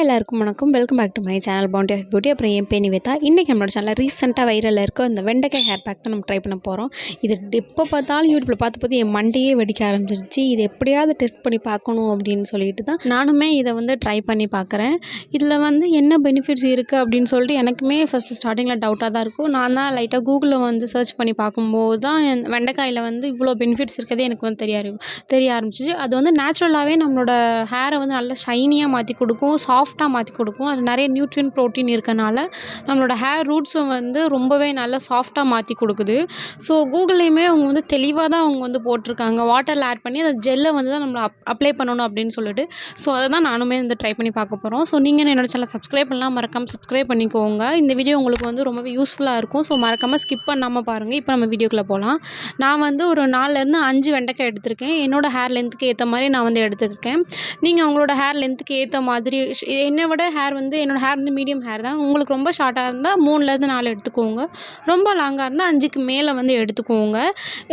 Hi எல்லாருக்கும் வணக்கம். Welcome back to my channel bounty of beauty அப்புறம் என் பேனி நிவேதா இன்றைக்கி நம்மளோட சேனல் ரீசெண்டாக வைரலில் இருக்க இந்த வெண்டைக்காய் ஹேர் பேக் தான் நம்ம ட்ரை பண்ண போகிறோம் இது எப்போ பார்த்தாலும் யூடியூப்பில் பார்த்து பார்த்து என் மண்டையே வெடிக்க ஆரம்பிச்சிருச்சு. இது எப்படியாவது டெஸ்ட் பண்ணி பார்க்கணும் அப்படின்னு சொல்லிட்டு தான் நானுமே இதை வந்து ட்ரை பண்ணி பார்க்குறேன். இதில் வந்து என்ன பெனிஃபிட்ஸ் இருக்குது அப்படின்னு சொல்லிட்டு எனக்குமே ஃபஸ்ட்டு ஸ்டார்டிங்கில் டவுட்டாக தான் இருக்கும். நான் தான் லைட்டாக கூகுளில் வந்து சர்ச் பண்ணி பார்க்கும்போது தான் வெண்டைக்காயில் வந்து இவ்வளோ பெனிஃபிட்ஸ் இருக்கிறதே எனக்கு வந்து தெரிய ஆரம் தெரிய ஆரம்பிச்சிச்சு. அது வந்து நேச்சுரலாகவே நம்மளோட ஹேரை வந்து நல்லா ஷைனியாக மாற்றி கொடுக்கும். சாஃப்ட் சாஃப்டாக மாற்றி கொடுக்கும். அது நிறைய நியூட்ரியன் ப்ரோட்டீன் இருக்கனால நம்மளோட ஹேர் ரூட்ஸும் வந்து ரொம்பவே நல்லா சாஃப்டாக மாற்றி கொடுக்குது. ஸோ கூகுள்லேயுமே அவங்க வந்து தெளிவாக தான் அவங்க வந்து போட்டிருக்காங்க. வாட்டரில் ஆட் பண்ணி அந்த ஜெல்லை வந்து தான் நம்ம அப் அப்ளை பண்ணணும் அப்படின்னு சொல்லிட்டு. ஸோ அதை தான் நானுமே வந்து ட்ரை பண்ணி பார்க்க போகிறோம் ஸோ நீங்கள் என்னோட சேனல் சப்ஸ்கிரைப் பண்ணலாம் மறக்காமல் சப்ஸ்கிரைப் பண்ணிக்கோங்க. இந்த வீடியோ உங்களுக்கு வந்து ரொம்பவே யூஸ்ஃபுல்லாக இருக்கும். ஸோ மறக்காமல் ஸ்கிப் பண்ணாமல் பாருங்கள் இப்போ நம்ம வீடியோக்குள்ளே போகலாம் நான் வந்து ஒரு நாலுலேருந்து அஞ்சு வெண்டைக்காய் எடுத்திருக்கேன். என்னோடய ஹேர் லென்த்துக்கு ஏற்ற மாதிரி நான் வந்து எடுத்துருக்கேன். நீங்கள் உங்களோட ஹேர் லென்த்துக்கு ஏற்ற மாதிரி என்னோட என்னை விட ஹேர் வந்து என்னோடய ஹேர் வந்து மீடியம் ஹேர் தான். உங்களுக்கு ரொம்ப ஷார்ட்டாக இருந்தால் மூணுலேருந்து நாலு எடுத்துக்கோங்க. ரொம்ப லாங்காக இருந்தால் அஞ்சுக்கு மேலே வந்து எடுத்துக்கோங்க.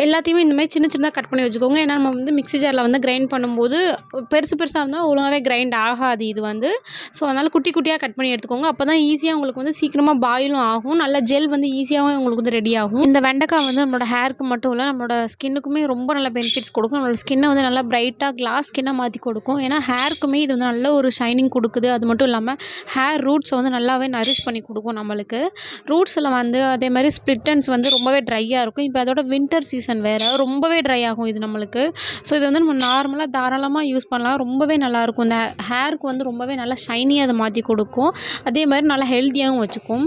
எல்லாத்தையுமே இந்த மாதிரி சின்ன சின்னதாக கட் பண்ணி வச்சுக்கோங்க. ஏன்னா நம்ம வந்து மிக்ஸி ஜாரில் வந்து கிரைண்ட் பண்ணும்போது பெருசு பெருசாக இருந்தால் ஒழுங்காகவே கிரைண்ட் ஆகாது இது வந்து. ஸோ அதனால் குட்டி குட்டியாக கட் பண்ணி எடுத்துக்கோங்க. அப்போ தான் ஈஸியாக உங்களுக்கு வந்து சீக்கிரமாக பாயிலும் ஆகும். நல்ல ஜெல் வந்து ஈஸியாகவும் உங்களுக்கு வந்து ரெடி ஆகும். இந்த வெண்டைக்காய் வந்து நம்மளோட ஹேருக்கு மட்டும் இல்லை நம்மளோட ஸ்கின்னுக்குமே ரொம்ப நல்ல பெனிஃபிட்ஸ் கொடுக்கும். நம்மளோட ஸ்கின்னை வந்து நல்லா பிரைட்டாக கிளாஸ் ஸ்கின்னாக மாற்றி கொடுக்கும். ஏன்னா ஹேருக்குமே இது வந்து நல்ல ஒரு ஷைனிங் கொடுக்குது. அது மட்டும் இல்லாமல் ஹேர் ரூட்ஸை வந்து நல்லாவே நரிஷ் பண்ணி கொடுக்கும் நம்மளுக்கு. ரூட்ஸில் வந்து அதே மாதிரி ஸ்ப்ளிட்டன்ஸ் வந்து ரொம்பவே ட்ரையாக இருக்கும். இப்போ அதோட வின்டர் சீசன் வேறு ரொம்பவே ட்ரை ஆகும் இது நம்மளுக்கு. ஸோ இது வந்து நம்ம நார்மலாக தாராளமாக யூஸ் பண்ணலாம். ரொம்பவே நல்லாயிருக்கும் இந்த ஹேருக்கு வந்து ரொம்பவே நல்லா ஷைனியாக அதை மாற்றி கொடுக்கும். அதே மாதிரி நல்லா ஹெல்த்தியாகவும் வச்சுக்கும்.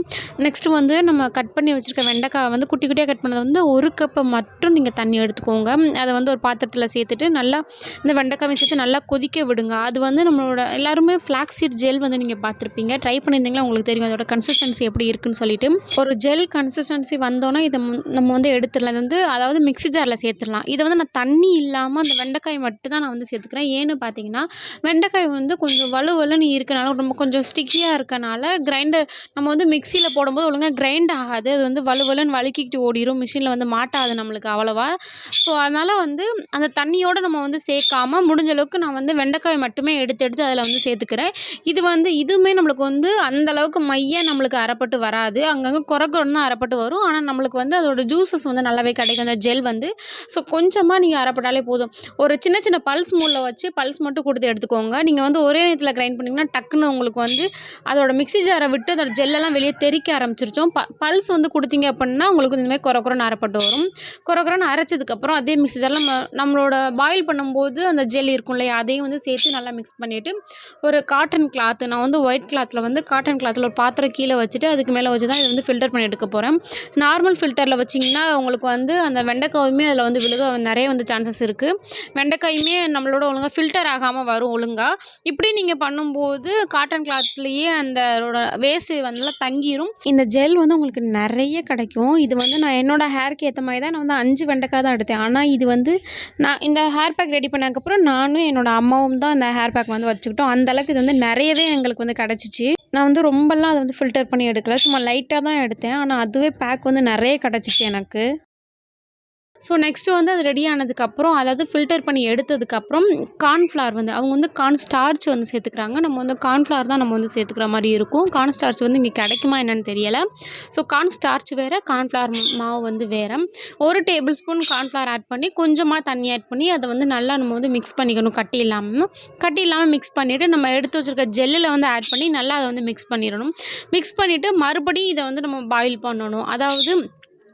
நெக்ஸ்ட்டு வந்து நம்ம கட் பண்ணி வச்சுருக்க வெண்டைக்காய் வந்து குட்டி குட்டியாக கட் பண்ணது வந்து ஒரு கப்பை மட்டும் நீங்கள் தண்ணி எடுத்துக்கோங்க. அதை வந்து ஒரு பாத்திரத்தில் சேர்த்துட்டு நல்லா இந்த வெண்டைக்காவை சேர்த்து நல்லா கொதிக்க விடுங்க. அது வந்து நம்மளோட எல்லாருமே ஃப்ளாக்ஸீட் ஜெல் வந்து நீங்கள் பார்த்துருப்பீங்க. ட்ரை பண்ணியிருந்தீங்களா? உங்களுக்கு தெரியும். அதோட கன்சிஸ்டன்சி எப்படி இருக்குன்னு சொல்லிட்டு. ஒரு ஜெல் கன்சிஸ்டன்சி வந்தோன்னே இதை நம்ம வந்து எடுத்துடலாம். இது வந்து அதாவது மிக்ஸி ஜாரில் சேர்த்துடலாம். இதை வந்து நான் தண்ணி இல்லாமல் அந்த வெண்டைக்காய் மட்டும் தான் நான் வந்து சேர்த்துக்கிறேன். ஏன்னு பார்த்தீங்கன்னா வெண்டைக்காய் வந்து கொஞ்சம் வலு வலுன்னு இருக்கனால ரொம்ப கொஞ்சம் ஸ்டிக்கியாக இருக்கனால கிரைண்டர் நம்ம வந்து மிக்சியில் போடும்போது ஒழுங்காக கிரைண்ட் ஆகாது. அது வந்து வலுவலுன்னு வலுக்கிக்கிட்டு ஓடிடும் மிஷினில் வந்து மாட்டாது நம்மளுக்கு அவ்வளோவா. ஸோ அதனால் வந்து அந்த தண்ணியோடு நம்ம வந்து சேர்க்காம முடிஞ்ச அளவுக்கு நான் வந்து வெண்டைக்காய் மட்டுமே எடுத்து எடுத்து அதில் வந்து சேர்த்துக்கிறேன். இது வந்து இதுவுமே நம்மளுக்கு வந்து அந்த அளவுக்கு மைய நம்மளுக்கு அறப்பட்டு வராது. அங்கங்கே குறக்குறன்னு தான் அறப்பட்டு வரும். ஆனால் நம்மளுக்கு வந்து அதோட ஜூஸஸ் வந்து நல்லாவே கிடைக்கும். அந்த ஜெல் வந்து. ஸோ கொஞ்சமாக நீங்கள் அரைப்பட்டாலே போதும். ஒரு சின்ன சின்ன பல்ஸ் மூலில் வச்சு பல்ஸ் மட்டும் கொடுத்து எடுத்துக்கோங்க. நீங்கள் வந்து ஒரே நேரத்தில் கிரைண்ட் பண்ணிங்கன்னா டக்குன்னு உங்களுக்கு வந்து அதோட மிக்ஸி ஜாரை விட்டு அதோட ஜெல்லெல்லாம் வெளியே தெறிக்க ஆரம்பிச்சிருச்சோம். ப பல்ஸ் வந்து கொடுத்தீங்க அப்படின்னா உங்களுக்கு இந்தமாதிரி குறைக்குறோன்னு அறப்பட்டு அரைப்பட்டு வரும். குறைக்குறோன்னு அரைச்சதுக்கப்புறம் அதே மிக்சி ஜாரில் நம்ம நம்மளோட பாயில் பண்ணும்போது அந்த ஜெல் இருக்கும் இல்லையா அதையும் வந்து சேர்த்து நல்லா மிக்ஸ் பண்ணிவிட்டு ஒரு காட்டன் கிளாத்து நான் வந்து ஒயிட் கிளாத்தில் வந்து காட்டன் கிளாத்தில் ஒரு பாத்திரம் கீழே வச்சுட்டு அதுக்கு மேலே வச்சு தான் இதை வந்து ஃபில்டர் பண்ணி எடுக்க போகிறேன் நார்மல் ஃபில்டரில் வச்சிங்கன்னா உங்களுக்கு வந்து அந்த வெண்டைக்காயுமே அதில் வந்து விழுக நிறைய வந்து சான்சஸ் இருக்குது வெண்டைக்காயுமே நம்மளோட ஒழுங்காக ஃபில்டர் ஆகாமல் வரும் ஒழுங்காக இப்படி நீங்கள் பண்ணும்போது காட்டன் கிளாத்லேயே அந்த வேஸ்ட்டு வந்து தங்கிரும். இந்த ஜெல் வந்து உங்களுக்கு நிறைய கிடைக்கும். இது வந்து நான் என்னோட ஹேருக்கு ஏற்ற மாதிரி தான் நான் வந்து அஞ்சு வெண்டைக்காய் தான் எடுத்தேன். ஆனால் இது வந்து நான் இந்த ஹேர் பேக் ரெடி பண்ணதுக்கப்புறம் நானும் என்னோடய அம்மாவும் தான் அந்த ஹேர் பேக் வந்து வச்சுக்கிட்டோம். அந்தளவுக்கு இது வந்து நிறைய நிறையவே எங்களுக்கு வந்து கிடச்சிச்சு. நான் வந்து ரொம்பலாம் அதை வந்து ஃபில்டர் பண்ணி எடுக்கல. சும்மா லைட்டாக தான் எடுத்தேன். ஆனால் அதுவே பேக் வந்து நிறைய கிடச்சிச்சு எனக்கு. ஸோ நெக்ஸ்ட்டு வந்து அது ரெடி ஆனதுக்கப்புறம் அதாவது ஃபில்டர் பண்ணி எடுத்ததுக்கப்புறம் கார்ன்ஃப்ளவர் வந்து அவங்க வந்து கார்ன் ஸ்டார்ச் வந்து சேர்த்துக்கிறாங்க. நம்ம வந்து கார்ன்ஃப்ளவர் தான் நம்ம வந்து சேர்த்துக்கிற மாதிரி இருக்கும். கார்ன் ஸ்டார்ச் வந்து இங்கே கிடைக்குமா என்னன்னு தெரியலை. ஸோ கார்ன் ஸ்டார்ச் வேறு கார்ன்ஃப்ளவர் மாவு வந்து வேறு. ஒரு டேபிள் ஸ்பூன் கார்ன்ஃப்ளவர் ஆட் பண்ணி கொஞ்சமாக தண்ணி ஆட் பண்ணி அதை வந்து நல்லா நம்ம வந்து மிக்ஸ் பண்ணிக்கணும். கட்டி இல்லாமல் கட்டி இல்லாமல் மிக்ஸ் பண்ணிவிட்டு நம்ம எடுத்து வச்சுருக்க ஜெல்லில் வந்து ஆட் பண்ணி நல்லா அதை வந்து மிக்ஸ் பண்ணிடணும். மிக்ஸ் பண்ணிவிட்டு மறுபடியும் இதை வந்து நம்ம பாயில் பண்ணணும். அதாவது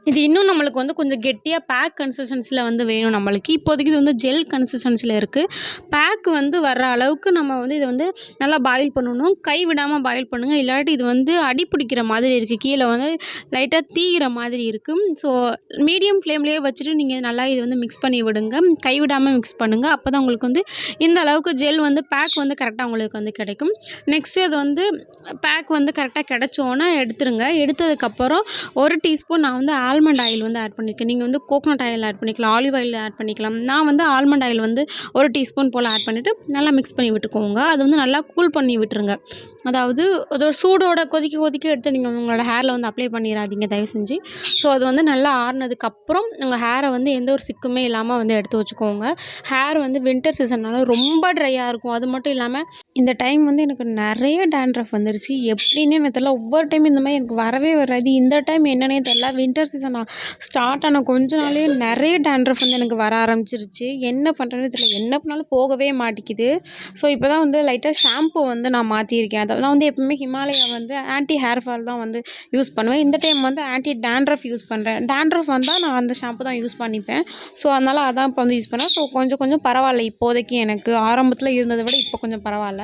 இது இன்னும் நம்மளுக்கு வந்து கொஞ்சம் கெட்டியாக பேக் கன்சிஸ்டன்சியில் வந்து வேணும் நம்மளுக்கு. இப்போதைக்கு இது வந்து ஜெல் கன்சிஸ்டன்சியில் இருக்குது பேக் வந்து வர்ற அளவுக்கு நம்ம வந்து இதை வந்து நல்லா பாயில் பண்ணணும். கை விடாமல் பாயில் பண்ணுங்கள் இல்லாட்டி இது வந்து அடி பிடிக்கிற மாதிரி இருக்குது கீழே வந்து லைட்டாக தீகிற மாதிரி இருக்குது ஸோ மீடியம் ஃப்ளேம்லேயே வச்சுட்டு நீங்கள் நல்லா இது வந்து மிக்ஸ் பண்ணி விடுங்க. கை விடாமல் மிக்ஸ் பண்ணுங்கள் அப்போ தான் உங்களுக்கு வந்து இந்த அளவுக்கு ஜெல் வந்து பேக் வந்து கரெக்டாக உங்களுக்கு வந்து கிடைக்கும். நெக்ஸ்ட்டு அது வந்து பேக் வந்து கரெக்டாக கிடச்சோன்னே எடுத்துருங்க. எடுத்ததுக்கப்புறம் ஒரு டீஸ்பூன் நான் வந்து ஆல் ஆல்மண்ட் ஆயில் வந்து ஆட் பண்ணியிருக்கேன் நீங்கள் வந்து கோகோனட் ஆயில் ஆட் பண்ணிக்கலாம் ஆலிவ் ஆயில் ஆட் பண்ணிக்கலாம். நான் வந்து ஆல்மண்ட் ஆயில் வந்து ஒரு டீஸ்பூன் போல் ஆட் பண்ணிவிட்டு நல்லா மிக்ஸ் பண்ணி விட்டுக்கோங்க. அது வந்து நல்லா கூல் பண்ணி விட்டுருங்க. அதாவது அதோட சூடோட கொதிக்க கொதிக்க எடுத்து நீங்கள் உங்களோட ஹேரில் வந்து அப்ளை பண்ணிடாதீங்க தயவு செஞ்சு. ஸோ அது வந்து நல்லா ஆறுனதுக்கப்புறம் உங்கள் ஹேரை வந்து எந்த ஒரு சிக்குமே இல்லாமல் வந்து எடுத்து வச்சுக்கோங்க. ஹேர் வந்து வின்டர் சீசன்னால ரொம்ப ட்ரையாக இருக்கும். அது மட்டும் இல்லாமல் இந்த டைம் வந்து எனக்கு நிறைய டேண்ட்ரஃப் வந்துருச்சு. எப்படின்னு எனக்கு தெரியல. ஒவ்வொரு டைம் இந்த மாதிரி எனக்கு வரவே வராது. இந்த டைம் என்னன்னே தெரில வின்டர் சீசன் ஸ்டார்ட் ஆன கொஞ்ச நாளே நிறைய டேண்ட்ரஃப் வந்து எனக்கு வர ஆரம்பிச்சிருச்சு. என்ன பண்ணுறேன்னு தெரியல. என்ன பண்ணாலும் போகவே மாட்டேங்குது ஸோ இப்போ தான் வந்து லைட்டாக ஷாம்பு வந்து நான் மாற்றிருக்கேன் நான் வந்து எப்பவுமே ஹிமாலயா வந்து ஆன்டி ஹேர் ஃபால் தான் வந்து யூஸ் பண்ணுவேன். இந்த டைம் வந்து ஆன்டி டேண்ட்ரஃப் யூஸ் பண்ணுறேன் டேண்ட்ரஃப் வந்தால் நான் அந்த ஷாம்பு தான் யூஸ் பண்ணிப்பேன். ஸோ அதனால் அதான் இப்போ வந்து யூஸ் பண்ணேன். ஸோ கொஞ்சம் கொஞ்சம் பரவாயில்ல. இப்போதைக்கு எனக்கு ஆரம்பத்தில் இருந்ததை விட இப்போ கொஞ்சம் பரவாயில்ல.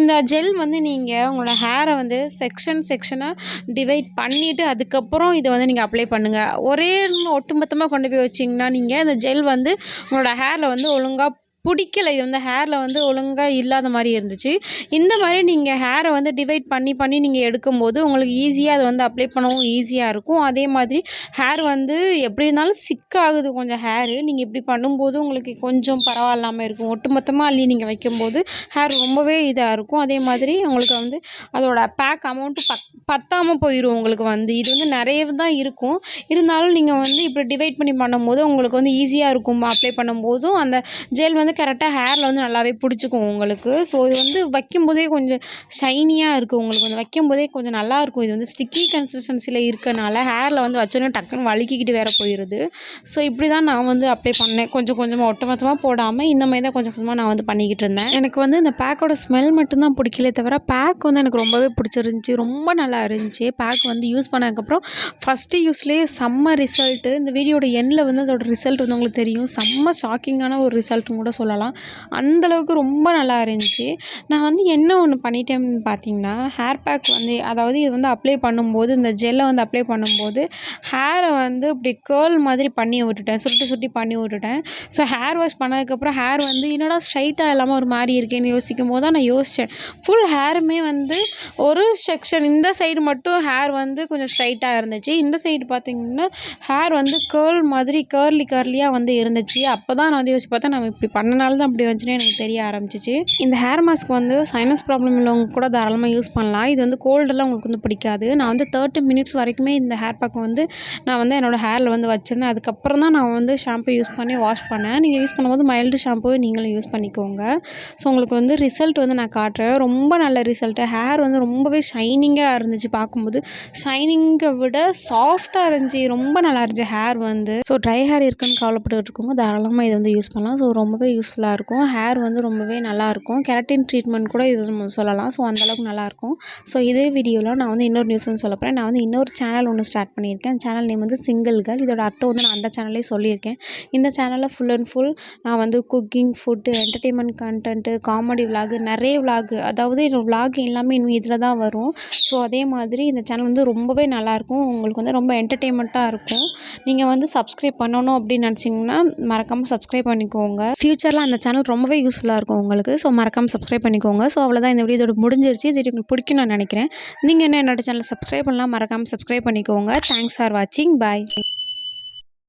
இந்த ஜெல் வந்து நீங்கள் உங்களோட ஹேரை வந்து செக்ஷன் செக்ஷனாக டிவைட் பண்ணிவிட்டு அதுக்கப்புறம் இதை வந்து நீங்கள் அப்ளை பண்ணுங்கள் ஒரே ஒட்டுமொத்தமாக கொண்டு போய் வச்சிங்கன்னா நீங்கள் இந்த ஜெல் வந்து உங்களோட ஹேரில் வந்து ஒழுங்காக பிடிக்கல. இது வந்து ஹேரில் வந்து ஒழுங்காக இல்லாத மாதிரி இருந்துச்சு. இந்த மாதிரி நீங்கள் ஹேரை வந்து டிவைட் பண்ணி பண்ணி நீங்கள் எடுக்கும்போது உங்களுக்கு ஈஸியாக அதை வந்து அப்ளை பண்ணவும் ஈஸியாக இருக்கும். அதே மாதிரி ஹேர் வந்து எப்படி இருந்தாலும் சிக் ஆகுது கொஞ்சம் ஹேரு நீங்கள் இப்படி பண்ணும்போது உங்களுக்கு கொஞ்சம் பரவாயில்லாமல் இருக்கும். ஒட்டுமொத்தமாக அள்ளி நீங்கள் வைக்கும்போது ஹேர் ரொம்பவே இதாக இருக்கும். அதே மாதிரி உங்களுக்கு வந்து அதோட பேக் அமௌண்ட்டு பத் பத்தாமல் போயிடும் உங்களுக்கு வந்து. இது வந்து நிறைய தான் இருக்கும். இருந்தாலும் நீங்கள் வந்து இப்படி டிவைட் பண்ணி பண்ணும்போது உங்களுக்கு வந்து ஈஸியாக இருக்கும். அப்ளை பண்ணும்போதும் அந்த ஜெல் வந்து கரெக்டாக ஹேரில் வந்து நல்லாவே பிடிச்சிக்கும் உங்களுக்கு. ஸோ இது வந்து வைக்கும்போதே கொஞ்சம் ஷைனியாக இருக்குது உங்களுக்கு. வந்து வைக்கும்போதே கொஞ்சம் நல்லாயிருக்கும் இது வந்து ஸ்டிக்கி கன்சிஸ்டன்சியில் இருக்கனால ஹேரில் வந்து வச்சோன்னே டக்குன்னு வழுக்கிக்கிட்டு வேறு போயிடுது. ஸோ இப்படி தான் நான் வந்து அப்ளை பண்ணேன். கொஞ்சம் கொஞ்சமாக ஒட்டுமொத்தமாக போடாமல் இந்த மாதிரி தான் கொஞ்சம் கொஞ்சமாக நான் வந்து பண்ணிக்கிட்டு இருந்தேன். எனக்கு வந்து இந்த பேக்கோட ஸ்மெல் மட்டும்தான் பிடிக்கலே தவிர பேக் வந்து எனக்கு ரொம்பவே பிடிச்சிருந்துச்சி. ரொம்ப நல்லா இருந்துச்சு. பேக் வந்து யூஸ் பண்ணதுக்கப்புறம் ஃபஸ்ட்டு யூஸ்லேயே செம்ம ரிசல்ட்டு இந்த வீடியோட எண்டில் வந்து அதோட ரிசல்ட் வந்து உங்களுக்கு தெரியும். செம்ம ஷாக்கிங்கான ஒரு ரிசல்ட்டும் கூட சொல்லலாம். சொல்லலாம். அந்தளவுக்கு ரொம்ப நல்லா இருந்துச்சு. நான் வந்து என்ன ஒன்று பண்ணிட்டேன்னு பார்த்தீங்கன்னா ஹேர் பேக் வந்து அதாவது இது வந்து அப்ளை பண்ணும்போது இந்த ஜெல்லை வந்து அப்ளை பண்ணும்போது ஹேரை வந்து இப்படி கேர்ள் மாதிரி பண்ணி விட்டுட்டேன். சுருட்டி சுருட்டி பண்ணி விட்டுட்டேன். ஸோ ஹேர் வாஷ் பண்ணதுக்கப்புறம் ஹேர் வந்து என்னடா ஸ்ட்ரைட்டாக இல்லாமல் ஒரு மாதிரி இருக்கேன்னு யோசிக்கும் போது தான் நான் யோசித்தேன் ஃபுல் ஹேருமே வந்து ஒரு செக்ஷன் இந்த சைடு மட்டும் ஹேர் வந்து கொஞ்சம் ஸ்ட்ரைட்டாக இருந்துச்சு. இந்த சைடு பார்த்தீங்கன்னா ஹேர் வந்து கேர்ள் மாதிரி கேர்லி கேர்லியாக வந்து இருந்துச்சு. அப்போ தான் நான் வந்து யோசிச்சு பார்த்தா நம்ம இப்படி பண்ணனால தான் அப்படி வந்துச்சுன்னு எனக்கு தெரிய ஆரம்பிச்சிச்சு. இந்த ஹேர் மாஸ்க் வந்து சைனஸ் ப்ராப்ளம் உள்ளவங்க கூட தாராளமாக யூஸ் பண்ணலாம். இது வந்து கோல்டெல்லாம் உங்களுக்கு வந்து பிடிக்காது. நான் வந்து தேர்ட்டி மினிட்ஸ் வரைக்குமே இந்த ஹேர் பேக் வந்து நான் வந்து என்னோடய ஹேரில் வந்து வச்சுருந்தேன். அதுக்கப்புறம் தான் நான் வந்து ஷாம்பு யூஸ் பண்ணி வாஷ் பண்ணேன். நீங்கள் யூஸ் பண்ணும்போது மைல்டு ஷாம்புவே நீங்களும் யூஸ் பண்ணிக்கோங்க. ஸோ உங்களுக்கு வந்து ரிசல்ட் வந்து நான் காட்டுறேன். ரொம்ப நல்ல ரிசல்ட்டு ஹேர் வந்து ரொம்பவே ஷைனிங்காக இருந்துச்சு பார்க்கும்போது. ஷைனிங்கை விட சாஃப்டாக இருந்துச்சு. ரொம்ப நல்லா இருந்துச்சு ஹேர் வந்து. ஸோ ட்ரை ஹேர் இருக்குன்னு கவலைப்பட்டு இருக்கவங்க தாராளமாக இதை வந்து யூஸ் பண்ணலாம். ஸோ ரொம்பவே யூஸ் யூஸ்ஃபுல்லாக இருக்கும். ஹேர் வந்து ரொம்பவே நல்லாயிருக்கும். கெரட்டின் ட்ரீட்மெண்ட் கூட இது நம்ம சொல்லலாம். ஸோ அந்தளவுக்கு நல்லாயிருக்கும். ஸோ இதே வீடியோவில் நான் வந்து இன்னொரு நியூஸ் ஒன்று சொல்ல போகிறேன் நான் வந்து இன்னொரு சேனல் ஒன்று ஸ்டார்ட் பண்ணியிருக்கேன். சேனல் நேம் வந்து சிங்கிள் கேர்ள் இதோட அர்த்தம் வந்து நான் அந்த சேனல்லே சொல்லியிருக்கேன். இந்த சேனலில் ஃபுல் அண்ட் ஃபுல் நான் வந்து cooking food entertainment content comedy vlog நிறைய விலாகு அதாவது என்னோடய விலாக் எல்லாமே இன்னும் இதில் தான் வரும். ஸோ அதே மாதிரி இந்த சேனல் வந்து ரொம்பவே நல்லாயிருக்கும். உங்களுக்கு வந்து ரொம்ப என்டர்டெயின்மெண்ட்டாக இருக்கும். நீங்கள் வந்து சப்ஸ்கிரைப் பண்ணணும் அப்படின்னு நினச்சிங்கன்னா மறக்காமல் சப்ஸ்கிரைப் பண்ணிக்கோங்க. ஃப்யூச்சரில் அந்த சேனல் ரொம்பவே யூஸ்ஃபுல்லாக இருக்கும் உங்களுக்கு. ஸோ மறக்காமல் சப்ஸ்கிரைப் பண்ணிக்கோங்க. ஸோ அவ்வளோதான் இந்த வீடியோ இதோட முடிஞ்சிருச்சு. இது உங்களுக்கு பிடிக்கும் நான் நினைக்கிறேன். நீங்கள் என்ன என்னோட சேனல் சப்ஸ்கிரைப் பண்ணலாம். மறக்காமல் சப்ஸ்கிரைப் பண்ணிக்கோங்க. தேங்க்ஸ் ஃபார் வாட்சிங் பாய்